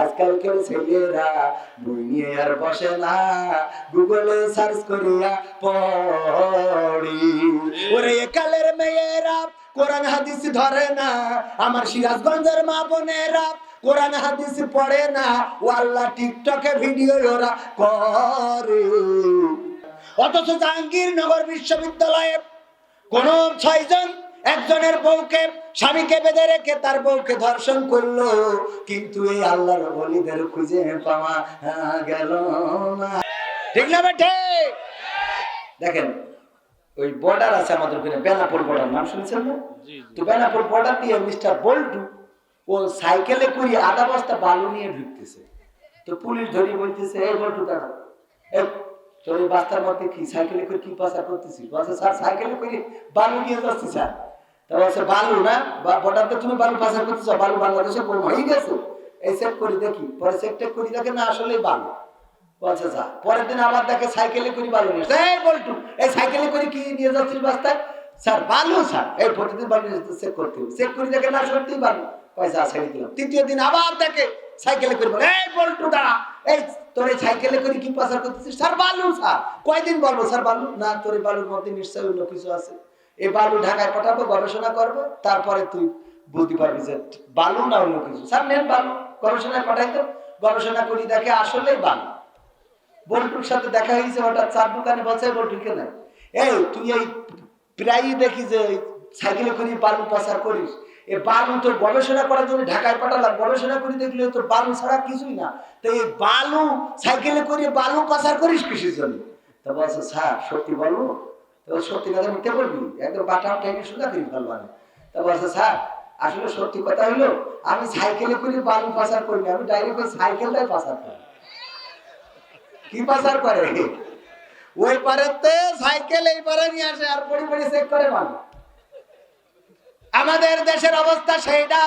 আজকালকার ছেলেরা বই নিয়ে আর বসে না গুগলে সার্চ করিয়া পড়ি। ওরে একালের মেয়েরা, কোরআন হাদিস ধরে না, আমার সিরাজগঞ্জের মা বোনেরা কোরআন হাদিস পড়ে না ও আল্লাহ টিকটকে ভিডিও ওরা করে। অথচ জাহাঙ্গীরনগর বিশ্ববিদ্যালয়ে কোন ছয়জন একজনের বউকে স্বামীকে বেঁধে রেখে তার বউকে ধর্ষণ করল কিন্তু এই আল্লাহর বলিদের খুঁজে পাওয়া গেল না। ঠিক না বেঠে? দেখেন ওই বর্ডার আছে আমাদের ওখানে বেনাপুর বর্ডার নাম শুনছেন না? তো বেনাপুর বর্ডার দিয়ে মিস্টার বল্টু ও সাইকেলে করে আধা বস্তা বালু নিয়ে ঢুকতেছে। তো পুলিশ ধরি বলতেছে এই বল্টু দাঁড়া তোর এই বাস্তার মধ্যে কি? সাইকেলে করে কি পাচার করতেছি বলছে স্যার সাইকেলে করে বালু নিয়ে যাচ্ছি স্যার। তুমি বালু হয়ে গেছে এই চেক করি দেখি। পরে দেখে না বালু। বলছে যা পরের দিন আবার সাইকেলে। এই সাইকেলে করে কি নিয়ে স্যার, বালু এই চেক চেক দেখে না সত্যি বালু? পয়সা ছেড়ে তৃতীয় দিন আবার দেখে সাইকেলে করে এই দাঁড়া। এই তোর এই সাইকেলে করে কি পাচার করতেছিস? স্যার, বালু, স্যার। কয়দিন বলব, স্যার, বালু? না, তোর বালুর মধ্যে নিশ্চয়ই অন্য কিছু আছে। এই বালু ঢাকায় পাঠাবো গবেষণা করব, তারপরে তুই বলতে পারবি যে বালু না অন্য কিছু। স্যার, নেন বালু, গবেষণায় পাঠাইতো গবেষণা করি, দেখে আসলে বালু। বল্টুর সাথে দেখা হয়েছে, হঠাৎ চার দোকানে বলছে বল্টুকে না এই, তুই এই প্রায়ই দেখি যে সাইকেলে করে বালু পাচার করিস। এ বালু তোর গবেষণা করার জন্য ঢাকায় পাঠালাম। গবেষণা করে দেখলে তোর বালু ছাড়া কিছুই না। তো এই বালু, সাইকেলে করে বালু পাচার করিস কিসের জন্য? তা বলছে, স্যার, সত্যি বলব সত্যি কথা মিথ্যে বলবি? একদম বাটা টাইমে সোজা করে আমি। তা বলছে, স্যার, আসলে সত্যি কথা হলো, আমি সাইকেলে করে বালু পাচার করি আমি ডাইরেক্ট ওই সাইকেলটাই পাচার করি। কি পাচার করে? ওই পারেতে সাইকেল, এই পারে নিয়ে আসে, আর পড়ি পড়ি চেক করে মানুষ। আমাদের দেশের অবস্থা সেইটা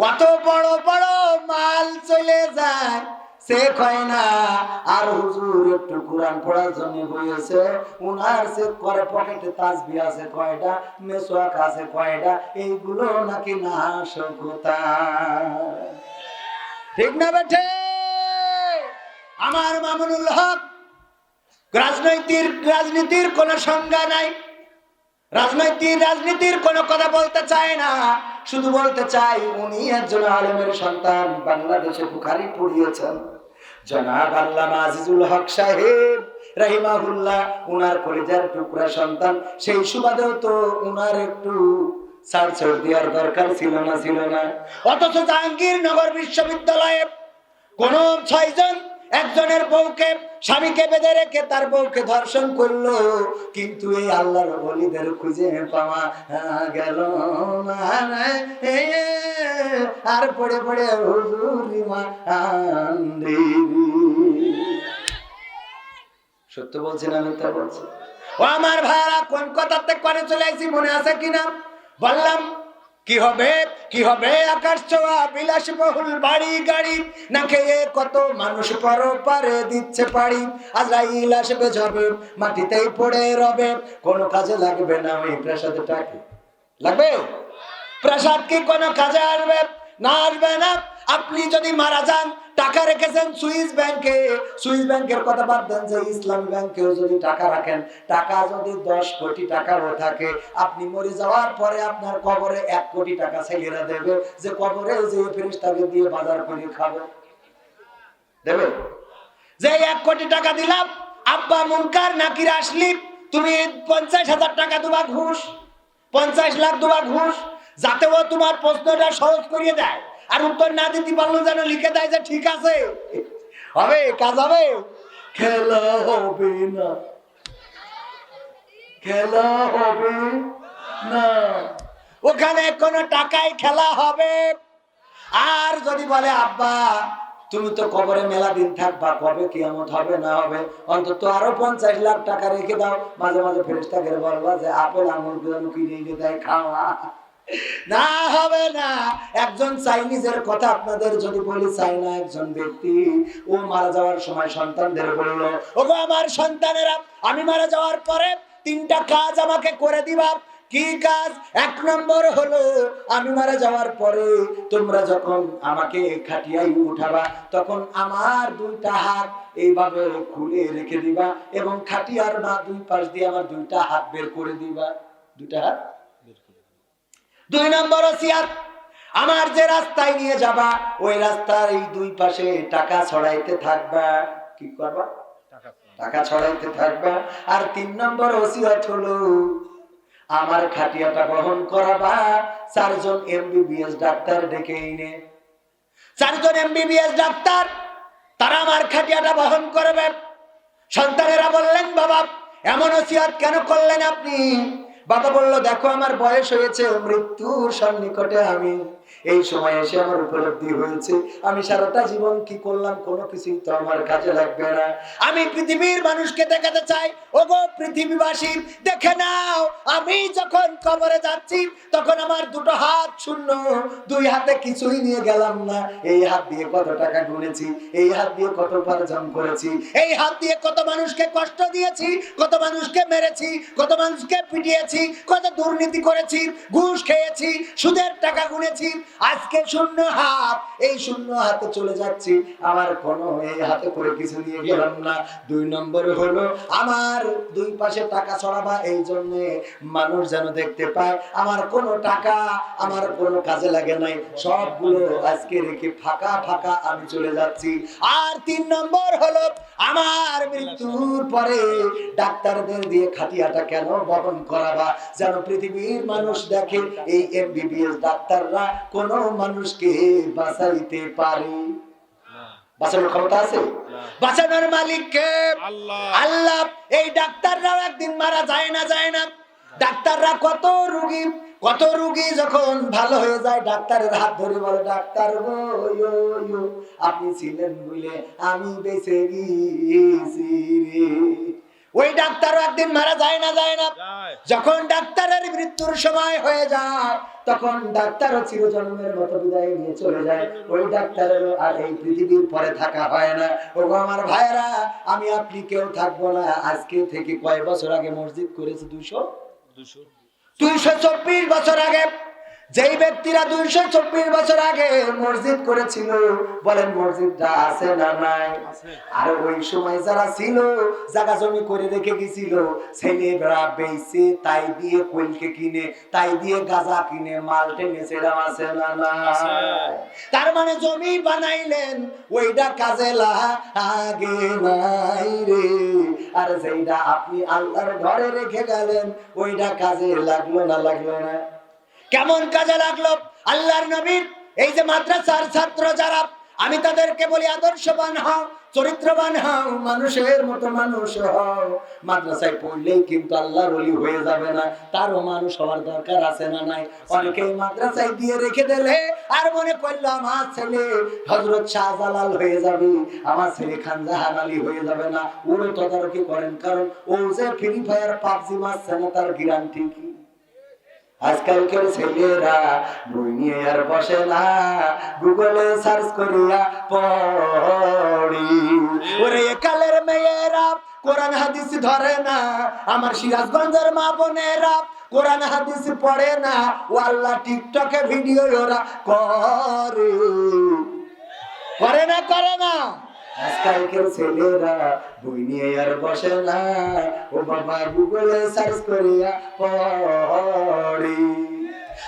কত বড় বড় মাল চলে যায় সে কয় না, আর হুজুর, একটু কোরআন পড়ার জন্য বইয়েছে উনার সে করে পকেটে তাসবি আছে কয়টা, মেসোয়াক আছে কয়টা, এইগুলো নাকি না সভ্যতা ঠিক না বেঠে? আমার মামুনুল হক রাজনৈতিক রাজনীতির কোনো সংজ্ঞা নাই। রাজনৈতিক রাজনীতির কোনো কথা বলতে চায় না। শুধু বলতে চাই উনি একজন আলেমের সন্তান, বাংলাদেশে বুখারি পড়িয়েছেন। জনাব আল্লামা আজিজুল হক সাহেব রাহিমাহুল্লাহ, উনার কলিজার টুকরা সন্তান, সেই সুবাদেও তো উনার একটু ছাড় ছাড় দেওয়ার দরকার ছিল না ছিল না। অথচ জাহাঙ্গীরনগর বিশ্ববিদ্যালয়ে কোন ছয়জন, একজনের বউকে স্বামীকে বেঁধে রেখে তার বউকে ধর্ষণ করল, কিন্তু এই আল্লাহর বলিদের খুঁজে পাওয়া গেল আর পড়ে পড়ে হুজুরি সত্য বলছি না মিথ্যা বলছি। ও আমার ভাইরা, কোন কথাতে করে চলে আসি মনে আছে কিনা? বললাম কি হবে? কি হবে? আকাশ ছোঁয়া, বিলাস বহুল, বাড়ি গাড়ি। না খেয়ে কত মানুষ পর পারে দিচ্ছে পাড়ি। আজরাইল আসবে যাবে মাটিতেই পড়ে রবে। কোনো কাজে লাগবে না ওই প্রাসাদটাকে লাগবে? প্রাসাদ কি কোনো কাজে আসবে? না আসবে না। আপনি যদি মারা যান টাকা রেখেছেন সুইস ব্যাংকে। সুইস ব্যাংকের কথা বাদ দেন যে ইসলামী ব্যাংকেও যদি টাকা রাখেন, টাকা যদি দশ কোটি টাকারও থাকে, আপনি মরে যাওয়ার পরে আপনার কবরে এক কোটি টাকা ছেলেরা দেবে, যে কবরে যে ফেরিস্তাকে দিয়ে বাজার করে খাব। দেবে? যে এক কোটি টাকা দিলাম, আব্বা মুনকার নাকির আসলি, তুমি পঞ্চাশ হাজার টাকা দেবা ঘুষ, পঞ্চাশ লাখ দেবা ঘুষ যাতে ও তোমার প্রশ্নটা সহজ করিয়ে দেয়। আর উত্তর না দিতে পারল যেন লিখে দেয় যে ঠিক আছে। হবে কাজ হবে। খেলা হবে না। খেলা হবে না। ওখানে কোনো টাকায় খেলা হবে। আর যদি বলে আব্বা তুমি তো কবরে মেলা দিন থাকবা কবে কিয়ামত হবে না হবে? অন্তত আরও পঞ্চাশ লাখ টাকা রেখে দাও। মাঝে মাঝে ফেরিস্তা করে বলবা যে আপেল আঙুরগুলো কিনে দেয় খাওয়া। না হবে না। একজন চাইনিজের কথা আপনাদের যদি বলি, চাইনা একজন ব্যক্তি, ও মারা যাওয়ার সময় সন্তানদের বলল ও আমার সন্তানেরা, আমি মারা যাওয়ার পরে তিনটা কাজ আমাকে করে দিবা। কি কাজ? এক নম্বর হলো, আমি মারা যাওয়ার পরে তোমরা যখন আমাকে খাটিয়াই উঠাবা, তখন আমার দুইটা হাত এইভাবে খুলে রেখে দিবা এবং খাটিয়ার না দুই পাশ দিয়ে আমার দুইটা হাত বের করে দিবা। দুইটা হাত? দুই নম্বর ওসিয়াত আমার যে রাস্তায় নিয়ে যাবা ওই রাস্তার এই দুই পাশে টাকা ছড়াইতে থাকবা। কি করবা? টাকা ছড়াইতে। থাকবা। আর তিন নম্বর ওসিয়ত হলো আমার খাটিয়াটা বহন করাবা। চারজন এমবিবিএস ডাক্তার ডেকে এনে চারজন এমবিবিএস ডাক্তার তারা আমার খাটিয়াটা বহন করবেন। সন্তানেরা বললেন বাবা এমন ওসিয়ত কেন করলেন আপনি? বাবা বলল দেখো আমার বয়স হয়েছে মৃত্যুর সন্নিকটে আমি। এই সময় এসে আমার উপলব্ধি হয়েছে। আমি সারাটা জীবন কি করলাম, কোনো কিছুই তো আমার কাজে লাগবে না। আমি পৃথিবীর মানুষকে দেখাতে চাই, ওগো পৃথিবীবাসী, দেখে নাও, আমি যখন কবরে যাচ্ছি, তখন আমার দুটো হাত শূন্য, দুই হাতে কিছুই নিয়ে গেলাম না। এই হাত দিয়ে কত টাকা গুনেছি, এই হাত দিয়ে কত উপার্জন করেছি, এই হাত দিয়ে কত মানুষকে কষ্ট দিয়েছি, কত মানুষকে মেরেছি, কত মানুষকে পিটিয়েছি, কত দুর্নীতি করেছি, ঘুষ খেয়েছি, সুদের টাকা গুনেছি আজকে শূন্য হাত, এই শূন্য হাতে চলে যাচ্ছি। আমার কোনো এই হাতে করে কিছু নিয়ে গেলাম না। দুই নম্বর হলো, আমার দুই পাশে টাকা ছড়াবা, এই জন্য মানুষ যেন দেখতে পায়, আমার কোনো টাকা আমার কোনো কাজে লাগে নাই। সবগুলো আজকে রেখে ফাঁকা ফাঁকা আমি চলে যাচ্ছি। আর তিন নম্বর হলো, আমার মৃত্যুর পরে ডাক্তারদের দিয়ে খাটিয়াটা কেন বহন করাবা? যেন পৃথিবীর মানুষ দেখে এই এমবিবিএস ডাক্তাররা কোন মানুষকে বাঁচাইতে পারে? বাঁচানোর ক্ষমতা আছে? বাঁচানোর মালিককে? আল্লাহ। আল্লাহ এই ডাক্তাররাও একদিন মারা যায় না যায় না। ডাক্তাররা কত রুগী? কত রুগী যখন ভালো হয়ে যায় ডাক্তারের হাত ধরে বলে ডাক্তার আপনি ছিলেন বলে আমি বেঁচে গিয়েছি রে। ওই ডাক্তারও একদিন মারা যায় না যায় না। যখন ডাক্তারের মৃত্যুর সময় হয়ে যায় তখন ডাক্তারও চিরজন্মের মতো বিদায় নিয়ে চলে যায়। ওই ডাক্তারেরও আর এই পৃথিবীর পরে থাকা হয় না। ও আমার ভাইরা আমি আপনি কেউ থাকব না। আজকে থেকে কয় বছর আগে মসজিদ করেছে? দুইশো দুশো। দুইশো চব্বিশ বছর আগে। যেই ব্যক্তিরা দুইশো চব্বিশ বছর আগে মসজিদ করেছিল বলেন মসজিদটা আছে না নাই? আর ওই সময় যারা ছিল জায়গা জমি করে রেখে গেছিল ছেলেরা বেইছে তাই দিয়ে কোয়েলকে কিনে তাই দিয়ে গাঁজা কিনে মাল টেনে সেরাম আছে না নাই? তার মানে জমি বানাইলেন ওইটা কাজে লাগে নাই রে। আর যেইটা আপনি আল্লাহর ঘরে রেখে গেলেন ওইটা কাজে লাগল না লাগল না? কেমন কাজে লাগল? আল্লাহর নবীর এই যে মাদ্রাসার ছাত্র যারা, আমি তাদেরকে বলি আদর্শবান হও, চরিত্রবান হও, মানুষের মতো মানুষ হও। মাদ্রাসায় পড়লেই কিন্তু আল্লাহর ওলি হয়ে যাবে না। তারও মানুষ হওয়ার দরকার আছে না নাই? অনেকেই মাদ্রাসায় দিয়ে রেখে দিলে আর মনে করল, আমার ছেলে হজরত শাহজালাল হয়ে যাবে। আমার ছেলে খানজাহান আলী হয়ে যাবে না। ওরও তদারকি করেন, কারণ ও যে ফ্রি ফায়ার পাবজি মারছে না, তার গ্যারান্টি কি আজকালকার ছেলেরা বই নিয়ে আর বসে না গুগলে সার্চ করিয়া পড়ি। ওরে কালের মেয়েরা, কোরআন হাদিস ধরে না, আমার সিরাজগঞ্জের মা বোনেরা কোরআন হাদিস পড়ে না ও আল্লাহ টিকটকে ভিডিও ওরা করে। করে না করে না। আজকালকার ছেলেরা বই নিয়ে আর বসে না। ও বাবা গুগলে সার্চ করিয়া পড়ি।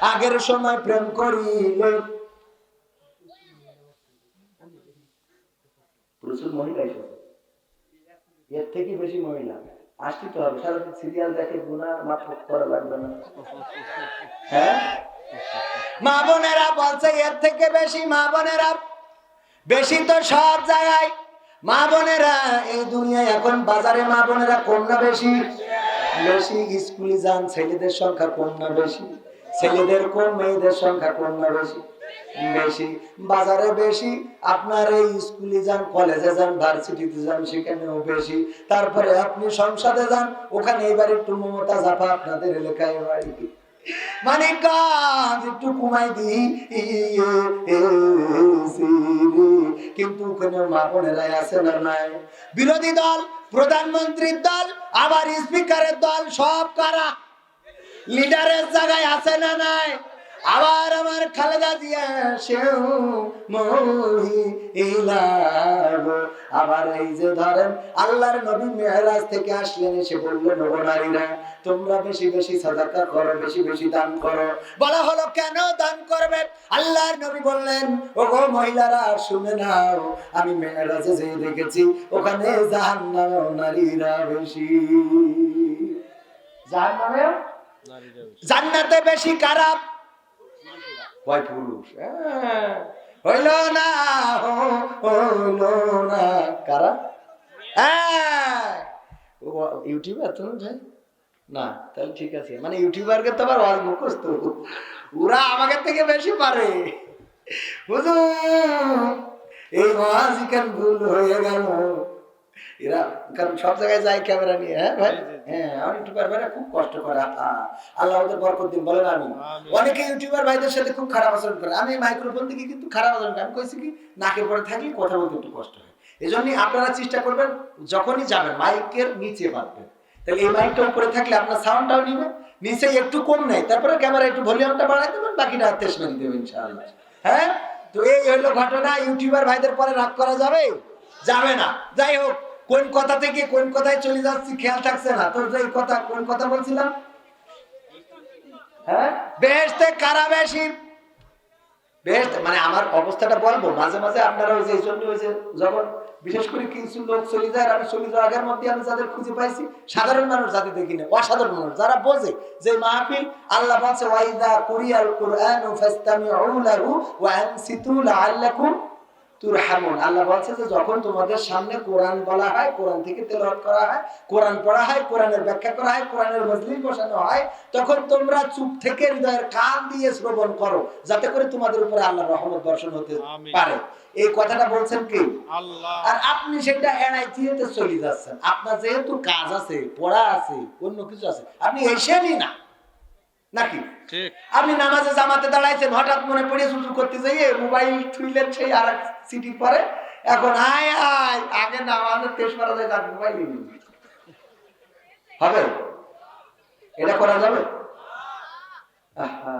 আগের সময় প্রেম করিলে। প্রচুর মহিলা এসেছে। এর থেকে বেশি মহিলা। আসতে তো হবে। সারাদিন সিরিয়াল দেখে গুণা মাফ করা লাগবে না। হ্যাঁ? মা বোনেরা বলছে, এর থেকে বেশি মা বোনেরা বেশি তো সব জায়গায় মা বোনেরা এই দুনিয়ায় এখন বাজারে মা বোনেরা কম না বেশি? বেশি স্কুলে যান, ছেলেদের সংখ্যা কম না বেশি? ছেলেদের কম, মেয়েদের সংখ্যা কম না বেশি? বেশি। বাজারে বেশি, আপনার এই স্কুলে যান, কলেজে যান, ভার্সিটিতে যান, সেখানেও বেশি। তারপরে আপনি সংসদে যান, ওখানে এবার একটু মমতা জাপা আপনাদের এলাকায় বাড়ি মানে কাজ একটু কমাই দি কিন্তু ওখানে মা বোনেরাই আছে না নাই। বিরোধী দল, প্রধানমন্ত্রীর দল, আবার স্পিকারের দল, সব কারা? লিডারের জায়গায় আছে না নাই? আবার আমার খালেদা জিয়া সেও আবার এই যে ধরেন আল্লাহর নবী মেহরাজ থেকে আসলেন এসে বললেন নারীরা তোমরা বেশি বেশি সাদাকা করো বেশি বেশি দান করো। বলা হলো কেন দান করবে? আল্লাহর নবী বললেন ও গো মহিলারা শুনে নাও আমি মেহরাজে যে দেখেছি ওখানে জাহান্নাম নারীরা বেশি। জাহান্নামে জান্নাতে বেশি খারাপ হয় পুরুষ। হইল না হইল না কারা ইউটিউবার তুমি ভাই? না, তাহলে ঠিক আছে। মানে ইউটিউবারকে তো আবার ওয়াজ মুখস্ত ওরা আমাকে থেকে বেশি পারে। বুঝু এই ওয়াজ কেন ভুল হয়ে গেল। এরা কারণ সব জায়গায় যায় ক্যামেরা নিয়ে হ্যাঁ ভাই? হ্যাঁ আমার ইউটিউবার ভাইরা খুব কষ্ট করে আল্লাহ ওদের বরকত দিন বলেন আমি অনেকে ইউটিউবার ভাইদের সাথে খুব খারাপ আচরণ করে আমি মাইক্রোফোন থেকে কিন্তু খারাপ আচরণ করি। আমি কইছি কি নাকের পরে থাকলে কথা বলতে একটু কষ্ট হয়। এই জন্যই আপনারা চেষ্টা করবেন যখনই যাবেন মাইকের নিচে বাঁধবেন। তাহলে এই মাইকটা উপরে থাকলে আপনার সাউন্ডটাও নিবে নিচে একটু কম নেই তারপরে ক্যামেরা একটু ভলিউমটা বাড়াই দেবেন বাকিটা তেজ মেরে দেবেন ইনশাআল্লাহ। হ্যাঁ? তো এই হলো ঘটনা ইউটিউবার ভাইদের পরে রাগ করা যাবে? যাবে না। যাই হোক কোন কথা থেকে কোন কথায় চলে যাচ্ছি খেয়াল থাকছে না। তোর এই কথা, কোন কথা বলছিলাম? হ্যাঁ? মানে আমার অবস্থাটা বলব, মাঝে মাঝে আপনারা ওই যে এই জন্য ওই যে যখন বিশেষ করে কিছু লোক চলে যায়, আমি চলে যাওয়ার আগের মধ্যে আমি যাদের খুঁজে পাইছি, সাধারণ মানুষ যাতে দেখি না অসাধারণ মানুষ। যারা বোঝে যে মাহফিল, আল্লাহ বলছে, ওয়াইদা কুরিয়াল কুরআন ফাস্তামিউ তুরহামুন আল্লাহ বলছে যে যখন তোমাদের সামনে কোরআন বলা হয় কোরআন থেকে তেলাওয়াত করা হয় কোরআন পড়া হয় কোরআনের ব্যাখ্যা করা হয় কোরআনের মজলিস বসানো হয় তখন তোমরা চুপ থেকে হৃদয়ের কান দিয়ে শ্রবণ করো যাতে করে তোমাদের উপরে আল্লাহর রহমত বর্ষণ হতে পারে। এই কথাটা বলছেন কি? আর আপনি সেটা এড়াই চলে যাচ্ছেন। আপনার যেহেতু কাজ আছে পড়া আছে অন্য কিছু আছে আপনি এসেনই না। নাকি? আপনি নামাজে জামাতে দাঁড়াইছেন হঠাৎ মনে পড়ে সুযোগ করতে যাইয়ে মোবাইল ছুইলেন সেই আর এক সিটি পরে। এখন আয় আয় আগে নামাজে তেজ করা যায় তার মোবাইল হবে? এটা করা যাবে? আহা।